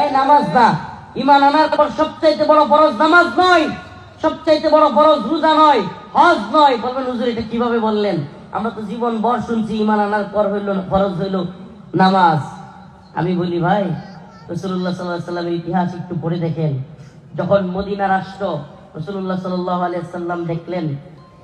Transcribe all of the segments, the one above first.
এই নামাজ না। ইমান আনার পর সবচাইতে বড় ফরজ নামাজ নয়, সবচাইতে বড় ফরজ রোজা নয়, হজ নয়। বলবেন, হুজুর, এটা কীভাবে বললেন? আমরা তো জীবন ভর শুনছি ইমান আনার পর হইল, ফরজ হইল নামাজ। আমি বলি, ভাই রসুল্লাহ সাল্লাহ সাল্লামের ইতিহাস একটু পড়ে দেখেন। যখন মদিনা রাষ্ট্র রসুল্লাহ সাল্লাহ আলিয়াল্লাম দেখলেন,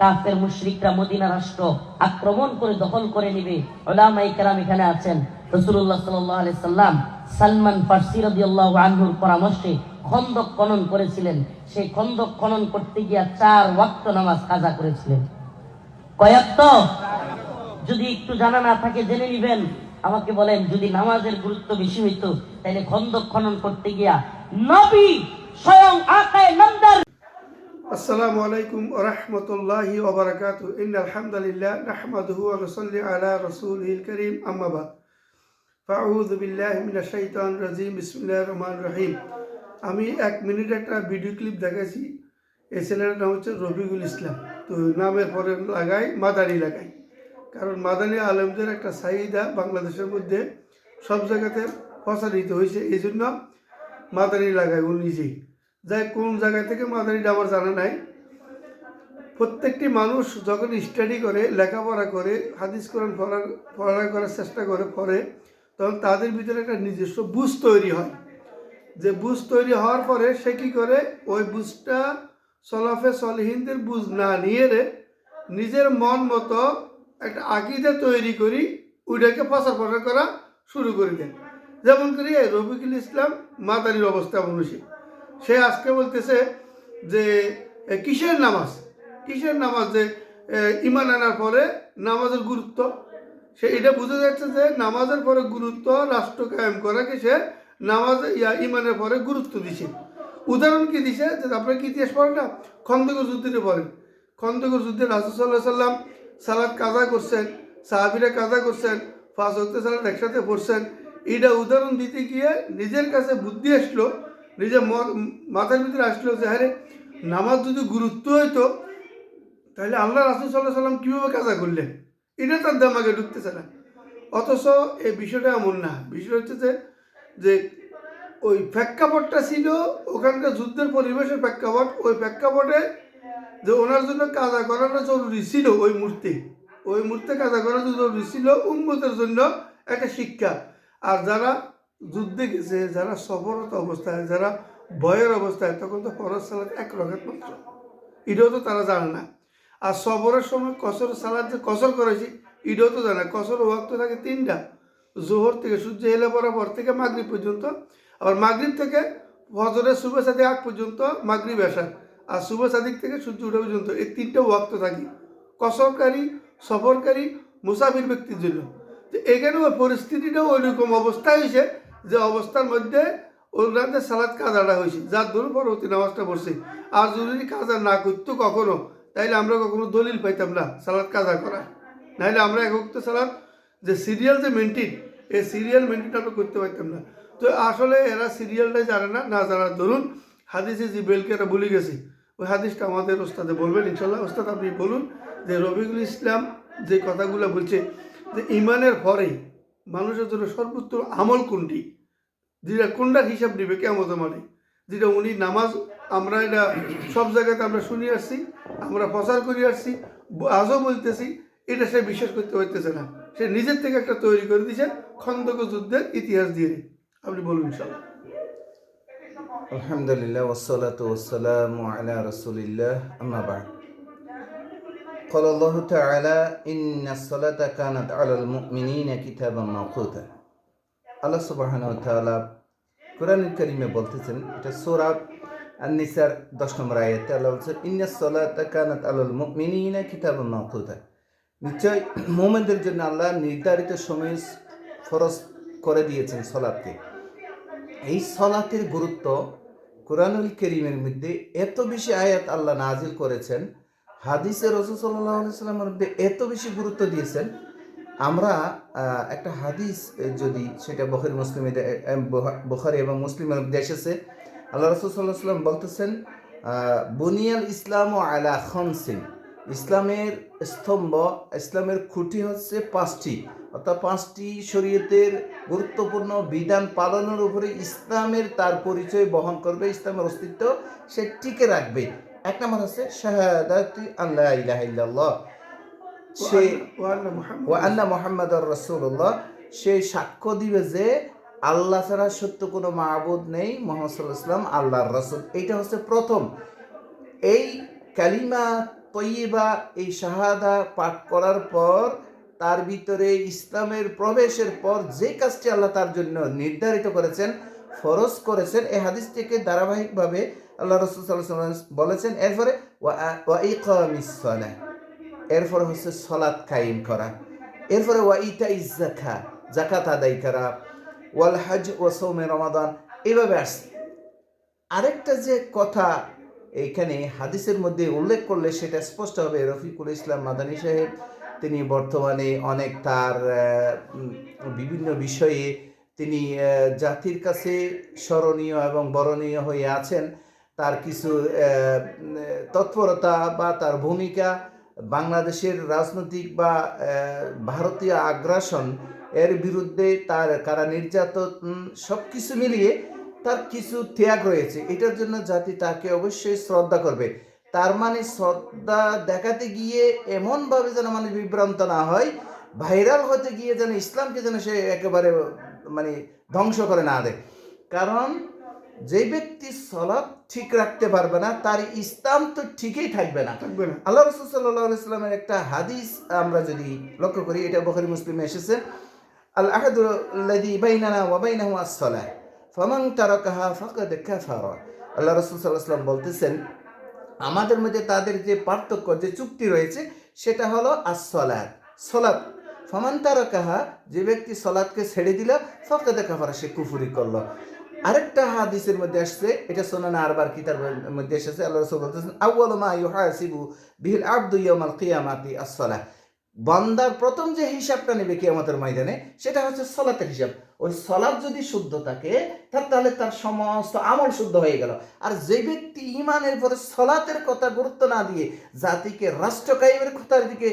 কাফের মুশরিকরা মদিনা রাষ্ট্র আক্রমণ করে দখল করে নিবে। ওলামাই কেরাম এখানে আছেন। রসুল্লাহ সাল্লাম সালমান ফার্সি আনহুর পরামর্শে খন্দক খনন করেছিলেন। সেই খন্দক খনন করতে গিয়া চার ওয়াক্ত নামাজ কাজা করেছিলেন। কয়েকত? যদি একটু জানা না থাকে, জেনে নিবেন। আমাকে বলেন, যদি নামাজের গুরুত্ব বেশি হইতো তাহলে খন্দক খনন করতে গিয়া নবী স্বয়ং আকায় রাজিম, বিসমিল্লাহির রহমানির রহিম। আমি এক মিনিট একটা ভিডিও ক্লিপ দেখাইছি। এই ছেলেটার নাম হচ্ছে রবিকুল ইসলাম। তো নামের পরে লাগাই মাদানি লাগাই। কারণ মাদানি আলমদের একটা চাহিদা বাংলাদেশের মধ্যে সব জায়গাতে প্রচারিত হয়েছে। এই জন্য মাদানি লাগায় ও নিজেই। যাই কোন জায়গা থেকে মাদারিটা আমার জানা নাই। প্রত্যেকটি মানুষ যখন স্টাডি করে, লেখাপড়া করে, হাদিস কোরআন পড়ার পড়া করার চেষ্টা করে, পড়ে তখন তাদের ভিতরে একটা নিজস্ব বুঝ তৈরি হয়। যে বুঝ তৈরি হওয়ার পরে সে কী করে? ওই বুঝটা সলাফে সলহিনদের বুঝ না নিয়ে রে নিজের মন মতো একটা আকিদে তৈরি করি, ওইটাকে প্রচার প্রসার করা শুরু করে দেন। যেমন করি রফিকুল ইসলাম মাদারির অবস্থা মানুষই সে আজকে বলতেছে যে কিসের নামাজ? কিসের নামাজ? যে ইমান আনার পরে নামাজের গুরুত্ব সে এটা বুঝে যাচ্ছে যে নামাজের পরে গুরুত্ব রাষ্ট্র কায়েম করাকে সে নামাজ, ইয়া ইমানের পরে গুরুত্ব দিছে। উদাহরণ কি দিছে? যে আপনার কি ইতিহাস পড়েন না? খন্দকর যুদ্ধে পড়েন। খন্দকর যুদ্ধে রাসুসাল্লাহ সাল্লাম সালাদ কাজা করছেন, সাহাবিরা কাজা করছেন ফাঁস হকতে সালাদ একসাথে পড়ছেন। এইটা উদাহরণ দিতে গিয়ে নিজের কাছে বুদ্ধি আসলো, নিজের মাথার ভিতরে আসলো যে হ্যাঁ নামাজ যদি গুরুত্ব হইতো, তাহলে আল্লাহ রাসুল সাল্লাহ সাল্লাম কীভাবে কাজা করলেন? এটা তার দামাকে ঢুকতেছে না। অথচ এই বিষয়টা এমন না। বিষয়টা হচ্ছে যে যে ওই প্রেক্ষাপটটা ছিল, ওখানকার যুদ্ধের পরিবেশের প্রেক্ষাপট, ওই প্রেক্ষাপটে যে ওনার জন্য কাজা করাটা জরুরি ছিল ওই মূর্তি ওই মূর্তি কাজা করা জরুরি ছিল উন্মতের জন্য একটা শিক্ষা। আর যারা যুদ্ধে গেছে, যারা সফরত অবস্থায়, যারা ভয়ের অবস্থায়, তখন তো ফরজ সালাদ এক রকম মাত্র। এটাও তো তারা জানে না। আর সবরের সময় কসর সালাদ যে কসর করেছি এটাও তো জানে, কসর ওয়াক্ত থাকে তিনটা। জোহর থেকে সূর্য পড়ার পর থেকে মাগরিব পর্যন্ত। আবার মাগরিব থেকে ফজরের শুভ সাথে আগ পর্যন্ত মাগরিব আসার আর শুভ সাদিক থেকে সূর্য ওঠা পর্যন্ত এই তিনটে ওয়াক্ত থাকি। কসরকারী, সফরকারী, মুসাফির ব্যক্তির জন্য। তো এখানে ওই পরিস্থিতিটাও ওই রকম অবস্থা হয়েছে যে অবস্থার মধ্যে ওনাদের সালাদ কাজাটা হয়েছে। যার ধরুন পরবর্তী নামাজটা পড়ছে। আর যদি কাজা না করতো কখনো তাইলে আমরা কখনো দলিল পাইতাম না, সালাদ কাজা করা। নাহলে আমরা একক তো সালাদ যে সিরিয়াল যে মেনটেন এই সিরিয়াল মেনটেন আমরা করতে পারতাম না। তো আসলে এরা সিরিয়ালটাই জানে না না জানার। ধরুন, হাদিসে যে বেলকে এরা ভুলে গেছে, ওই হাদিসটা আমাদের ওস্তাদে বলবেন ইনশাল্লাহ ওস্তাদ, আপনি বলুন যে রবিকুল ইসলাম যে কথাগুলো বলছে, যে ইমানের পরে মানুষের জন্য সর্বোত্তম আমল কোনটি? যেটা কোনটার হিসাব নেবে কেমন মানে যেটা উনি নামাজ আমরা এটা সব জায়গাতে আমরা শুনে আসছি আমরা প্রচার করে আসছি ব- আজও বলতেছি এটা সে বিশ্বাস করতে পারতেছে না সে নিজের থেকে একটা তৈরি করে দিয়েছে খন্দক যুদ্ধের ইতিহাস দিয়ে আপনি বলুন ইনশাল্লাহ الحمد لله والصلاة والسلام على رسول الله أما بعد قال الله تعالى إن الصلاة كانت على المؤمنين كتابا موقوتا আল্লাহ সুবহানাহু ওয়া তাআলা কোরআনুল কারীমে বলতেছেন এটা সূরা আন-নিসার 10 নম্বর আয়াতে আল্লাহ বলছেন ইন্নাস সালাতা কানাত আলাল মুমিনিনা কিতাবান মাওকুতা নিশ্চয় মুমিনদের জন্য আল্লাহ নির্ধারিত সময় ফরজ করে দিয়েছেন সালাতকে। এই সলাতের গুরুত্ব কোরআনুল করিমের মধ্যে এত বেশি আয়াত আল্লাহ নাজিল করেছেন, হাদিসে রসুল সাল্লাহ সাল্লামের মধ্যে এত বেশি গুরুত্ব দিয়েছেন। আমরা একটা হাদিস যদি সেটা বখারি মুসলিমে বখারি এবং মুসলিমের এসেছে আল্লাহ রসুল সাল্লাহ সাল্লাম বলতেছেন বুনিয়াল ইসলাম ও আলা খমসিন। ইসলামের স্তম্ভ ইসলামের খুঁটি হচ্ছে পাঁচটি। অর্থাৎ পাঁচটি শরীয়তের গুরুত্বপূর্ণ বিধান পালনের উপরে ইসলামের তার পরিচয় বহন করবে ইসলামের অস্তিত্ব সে টিকে রাখবে। এক নম্বর হচ্ছে শাহাদাতি আল্লাহ ইলাহা ইল্লাল্লাহ। সে ওয়ান্না মুহাম্মদ ও আন্না মোহাম্মদ রসুল্লাহ সে সাক্ষ্য দিবে যে আল্লাহ ছাড়া সত্য কোনো মাহবুদ নেই, মোহাম্মদ ইসলাম আল্লাহর রসুল। এইটা হচ্ছে প্রথম। এই কালিমা তৈবা এই শাহাদা পাঠ করার পর, তার ভিতরে ইসলামের প্রবেশের পর যে কাজটি আল্লাহ তার জন্য নির্ধারিত করেছেন, ফরজ করেছেন, এই হাদিস থেকে ধারাবাহিকভাবে আল্লাহ রসুল বলেছেন, এরপরে এরপরে হচ্ছে সলাৎ কায়েম করা। এরপরে ওয়া ইতা ইজাকা জাকাত আদায় করা ওয়াল হজ ও সৌমে রমাদান, এভাবে আসছে। আরেকটা যে কথা এইখানে হাদিসের মধ্যে উল্লেখ করলে সেটা স্পষ্ট হবে, রফিকুল ইসলাম মাদানী সাহেব, তিনি বর্তমানে অনেক তার বিভিন্ন বিষয়ে তিনি জাতির কাছে স্মরণীয় এবং বরণীয় হয়ে আছেন। তার কিছু তৎপরতা বা তার ভূমিকা, বাংলাদেশের রাজনৈতিক বা ভারতীয় আগ্রাসন এর বিরুদ্ধে তার কারা নির্যাতন সব কিছু মিলিয়ে তার কিছু ত্যাগ রয়েছে। এটার জন্য জাতি তাকে অবশ্যই শ্রদ্ধা করবে। তার মানে শ্রদ্ধা দেখাতে গিয়ে এমনভাবে যেন মানুষ বিভ্রান্ত না হয় ভাইরাল হতে গিয়ে যেন ইসলামকে যেন সে একেবারে মানে ধ্বংস করে না দেয়। কারণ যে ব্যক্তি সলাপ ঠিক রাখতে পারবে না তার ইসলাম তো ঠিকই থাকবে না। থাকবে না। আল্লাহ রসুল সাল্লাহ ইসলামের একটা হাদিস আমরা যদি লক্ষ্য করি এটা বখারি মুসলিমে এসেছে। আল আহাদুল্লাদি বাইনানা ওয়া বাইনাহু আস-সালাহ ফামান তারাকাহা ফাকাদ কাফারা আল্লাহ রসুল সাল্লাল্লাহু বলতেছেন, আমাদের মধ্যে তাদের যে পার্থক্য, যে চুক্তি রয়েছে, সেটা হলো as-সালাত সালাত ফামান তারাকাহা, যে ব্যক্তি সালাতকে ছেড়ে দিল, ফাকাদ কাফারা, সে কুফুরি করল। আরেকটা হাদিসের মধ্যে আসছে, এটা সোনানা আরবার কিতাবের মধ্যে এসেছে, আল্লাহ রসুল বলতেছেন, আউয়াল মা ইউহাসিবু বিহিল আবদু ইয়াউমাল কিয়ামাতি আস-সালাহ। বান্দার প্রথম যে হিসাবটা নেবে কিয়ামতের ময়দানে, সেটা হচ্ছে সলাতের হিসাব। ওই সলাৎ যদি শুদ্ধ থাকে তার তাহলে তার সমস্ত আমল শুদ্ধ হয়ে গেল। আর যে ব্যক্তি ইমানের পরে সলাতের কথা গুরুত্ব না দিয়ে জাতিকে রাষ্ট্র কায়েমের কথার দিকে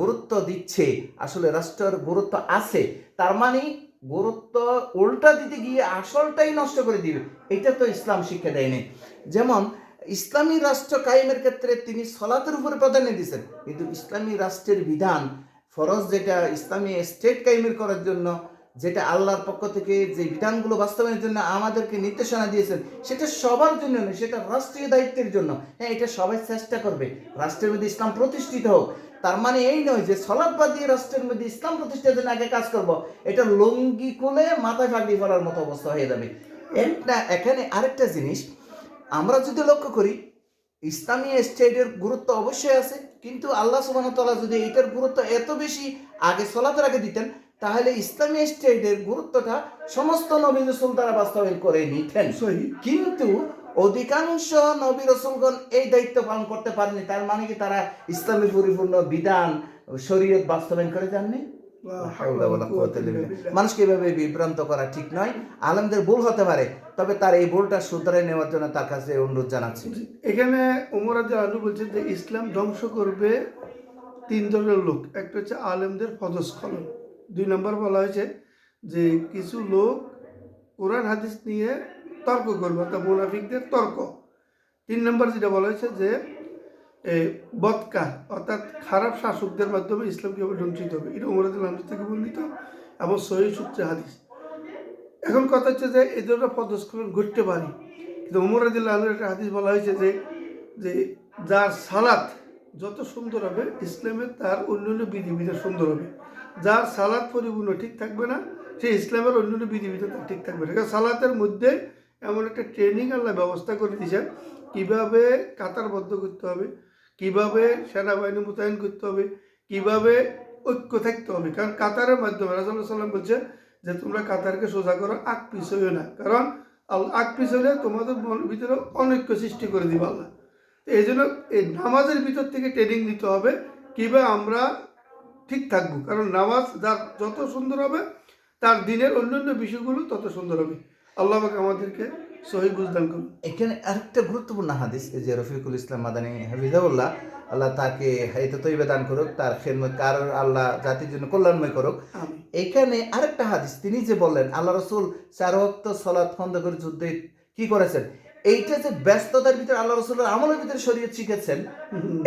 গুরুত্ব দিচ্ছে, আসলে রাষ্ট্রের গুরুত্ব আছে, তার মানে গুরুত্ব উল্টা দিতে গিয়ে আসলটাই নষ্ট করে দিবে। এটা তো ইসলাম শিক্ষা দেয়নি। যেমন ইসলামী রাষ্ট্র কায়েমের ক্ষেত্রে তিনি সলাতের উপরে প্রাধান্য দিয়েছেন। কিন্তু ইসলামী রাষ্ট্রের বিধান, ফরজ যেটা ইসলামী স্টেট কায়েমের করার জন্য, যেটা আল্লাহর পক্ষ থেকে যে বিধানগুলো বাস্তবায়নের জন্য আমাদেরকে নির্দেশনা দিয়েছেন, সেটা সবার জন্য নয়, সেটা রাষ্ট্রীয় দায়িত্বের জন্য। হ্যাঁ এটা সবাই চেষ্টা করবে, রাষ্ট্রের মধ্যে ইসলাম প্রতিষ্ঠিত হোক। তার মানে এই নয় যে দিয়ে রাষ্ট্রের মধ্যে ইসলাম প্রতিষ্ঠার জন্য আগে কাজ করব, এটা লুঙ্গি খুলে মাথায় ফাঁকি পড়ার মতো অবস্থা হয়ে যাবে। একটা এখানে আরেকটা জিনিস আমরা যদি লক্ষ্য করি ইসলামী স্টেটের গুরুত্ব অবশ্যই আছে কিন্তু আল্লাহ সুবাহ তাআলা যদি এটার গুরুত্ব এত বেশি আগে সলাতের আগে দিতেন তাহলে ইসলামী স্টেটের গুরুত্বটা সমস্ত নবী রসুল তারা বাস্তবায়ন করে নিতেন। কিন্তু অধিকাংশ নবী রসুলগণ এই দায়িত্ব পালন করতে পারেনি তার মানে কি তারা ইসলামের পরিপূর্ণ বিধান শরীয়ত বাস্তবায়ন করে যাননি? মানুষকে এভাবে বিভ্রান্ত করা ঠিক নয়। আলমদের ভুল হতে পারে তবে তার এই ভুলটা শুধরে নেওয়ার জন্য তার কাছে অনুরোধ জানাচ্ছি। এখানে উমর আলু বলছে যে ইসলাম ধ্বংস করবে তিন ধরনের লোক। একটা হচ্ছে আলেমদের পদস্খলন। দুই নম্বর বলা হয়েছে যে কিছু লোক কোরআন হাদিস নিয়ে তর্ক করবে অর্থাৎ মুনাফিকদের তর্ক। তিন নম্বর যেটা বলা হয়েছে যে বদকা, অর্থাৎ খারাপ শাসকদের মাধ্যমে ইসলাম কীভাবে ধ্বংসিত হবে। এটা উমর আদি আলু থেকে বর্ণিত এবং সহি সূত্রে হাদিস। এখন কথা হচ্ছে যে এই ধরনের পদস্খলন ঘটতে পারে। কিন্তু উমর আদিল্লাহ আলুর একটা হাদিস বলা হয়েছে যে যে যার সালাত যত সুন্দর হবে, ইসলামের তার অন্যান্য বিধিবিধান সুন্দর হবে। যার সালাত পরিপূর্ণ ঠিক থাকবে না, সে ইসলামের অন্যান্য বিধিবিধান ঠিক থাকবে না। কারণ সালাতের মধ্যে এমন একটা ট্রেনিং আল্লাহ ব্যবস্থা করে দিয়েছেন কীভাবে কাতারবদ্ধ করতে হবে? কীভাবে সেনাবাহিনী মোতায়েন করতে হবে? কীভাবে ঐক্য থাকতে হবে? কারণ কাতারের মাধ্যমে রাজাল্লাহ সাল্লাম বলছে যে, তোমরা কাতারকে সোজা করো আগ পিছ না। কারণ আগ পিছ তোমাদের মনের ভিতরে অনৈক্য সৃষ্টি করে দিবে আল্লাহ। এই জন্য এই নামাজের ভিতর থেকে ট্রেনিং নিতে হবে কীভাবে আমরা ঠিক থাকব। কারণ নামাজ যার যত সুন্দর হবে, তার দিনের অন্যান্য বিষয়গুলো তত সুন্দর হবে। আল্লাহ আমাদেরকে করুন এখানে আরেকটা গুরুত্বপূর্ণ হাদিস এই যে রফিকুল ইসলাম মাদানী হাফিজাউল্লাহ আল্লাহ তাকে হাইতে তৈবে দান করুক তার খেদমত কার আল্লাহ জাতির জন্য কল্যাণময় করুক। এখানে আরেকটা হাদিস তিনি যে বললেন আল্লাহ রসুল চার ওয়াক্ত সলাৎ খন্দ করে যুদ্ধে কি করেছেন? এইটা যে ব্যস্ততার ভিতরে আল্লাহ রসুলের আমলের ভিতরে শরীয়ত শিখেছেন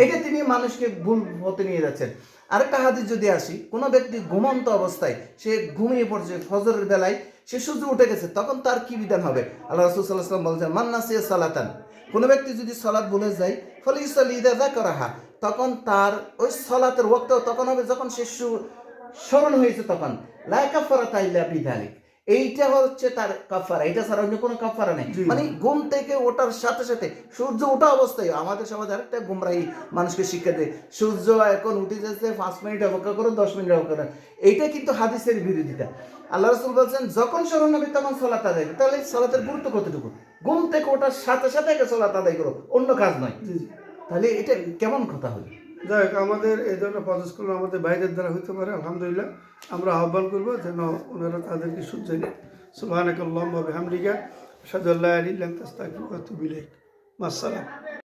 এটা তিনি মানুষকে ভুল হতে নিয়ে যাচ্ছেন। আরেকটা হাদিস যদি আসি কোনো ব্যক্তি ঘুমন্ত অবস্থায় সে ঘুমিয়ে পড়ছে ফজরের বেলায় সে সূর্য উঠে গেছে তখন তার কি বিধান হবে? আল্লাহ রসুল সাল্লাহ সাল্লাম বলছেন মান্না সে সালাতান। কোনো ব্যক্তি যদি সলাৎ ভুলে যায় ফলে ইসলিদা করাহা তখন তার ওই সলাতের ওক্ত তখন হবে যখন সে স্মরণ হয়েছে তখন। লাই কাফারা তাইলা বিধালিক। এইটা হচ্ছে তার কাফারা এটা ছাড়া অন্য কোনো কাফারা নেই। মানে ঘুম থেকে ওঠার সাথে সাথে সূর্য ওঠা অবস্থায় আমাদের সমাজে আরেকটা গুমরাহি মানুষকে শিক্ষা দেয়। সূর্য এখন উঠে যাচ্ছে পাঁচ মিনিট অপেক্ষা করো দশ মিনিট অপেক্ষা করো এইটা কিন্তু হাদিসের বিরোধিতা। আল্লাহ রসুল বলছেন যখন স্মরণ হবে তখন সলাত আদায় করো। তাহলে সলাতের গুরুত্ব কতটুকু? ঘুম থেকে ওঠার সাথে সাথে আগে সলাত আদায় করো অন্য কাজ নয়। তাহলে এটা কেমন কথা হলো? যাই হোক আমাদের এই ধরনের পদস্কলন আমাদের বাইরের দ্বারা হইতে পারে আলহামদুলিল্লাহ। আমরা আহ্বান করব যেন ওনারা তাদেরকে নেয় সুবাহ হামদিকা সাদুল্লাহ আলী তাস্তাক মাসালাম